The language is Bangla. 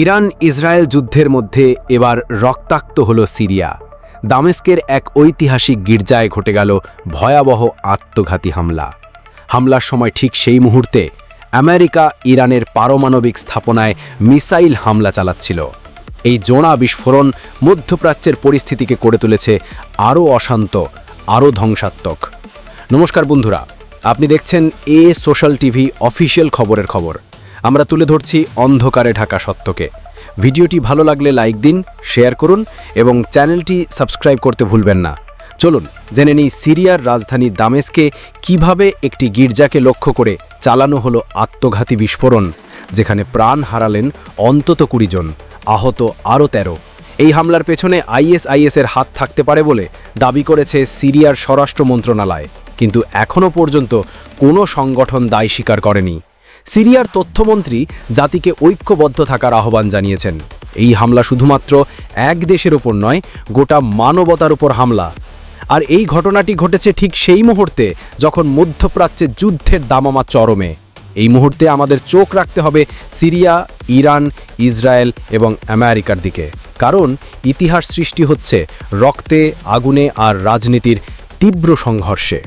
ইরান ইসরায়েল যুদ্ধের মধ্যে এবার রক্তাক্ত হল সিরিয়া। দামেস্কের এক ঐতিহাসিক গির্জায় ঘটে গেল ভয়াবহ আত্মঘাতী হামলা। হামলার সময় ঠিক সেই মুহূর্তে আমেরিকা ইরানের পারমাণবিক স্থাপনায় মিসাইল হামলা চালাচ্ছিল। এই জোড়া বিস্ফোরণ মধ্যপ্রাচ্যের পরিস্থিতিকে করে তুলেছে আরও অশান্ত, আরও ধ্বংসাত্মক। নমস্কার বন্ধুরা, আপনি দেখছেন এ সোশ্যাল টিভি অফিসিয়াল খবরের খবর। আমরা তুলে ধরছি অন্ধকারে ঢাকা সত্যকে। ভিডিওটি ভালো লাগলে লাইক দিন, শেয়ার করুন এবং চ্যানেলটি সাবস্ক্রাইব করতে ভুলবেন না। চলুন, জেনে নিই সিরিয়ার রাজধানী দামেস্কে কীভাবে একটি গির্জাকে লক্ষ্য করে চালানো হলো আত্মঘাতী বিস্ফোরণ, যেখানে প্রাণ হারালেন অন্তত কুড়ি জন, আহত আরও তেরো। এই হামলার পেছনে আইএসআইএসের হাত থাকতে পারে বলে দাবি করেছে সিরিয়ার স্বরাষ্ট্র মন্ত্রণালয়, কিন্তু এখনও পর্যন্ত কোনো সংগঠন দায় স্বীকার করেনি। সিরিয়ার তথ্যমন্ত্রী জাতিকে ঐক্যবদ্ধ থাকার আহ্বান জানিয়েছেন। এই হামলা শুধুমাত্র এক দেশের ওপর নয়, গোটা মানবতার উপর হামলা। আর এই ঘটনাটি ঘটেছে ঠিক সেই মুহূর্তে যখন মধ্যপ্রাচ্যে যুদ্ধের দামামা চরমে। এই মুহূর্তে আমাদের চোখ রাখতে হবে সিরিয়া, ইরান, ইসরায়েল এবং আমেরিকার দিকে। কারণ ইতিহাস সৃষ্টি হচ্ছে রক্তে, আগুনে আর রাজনীতির তীব্র সংঘর্ষে।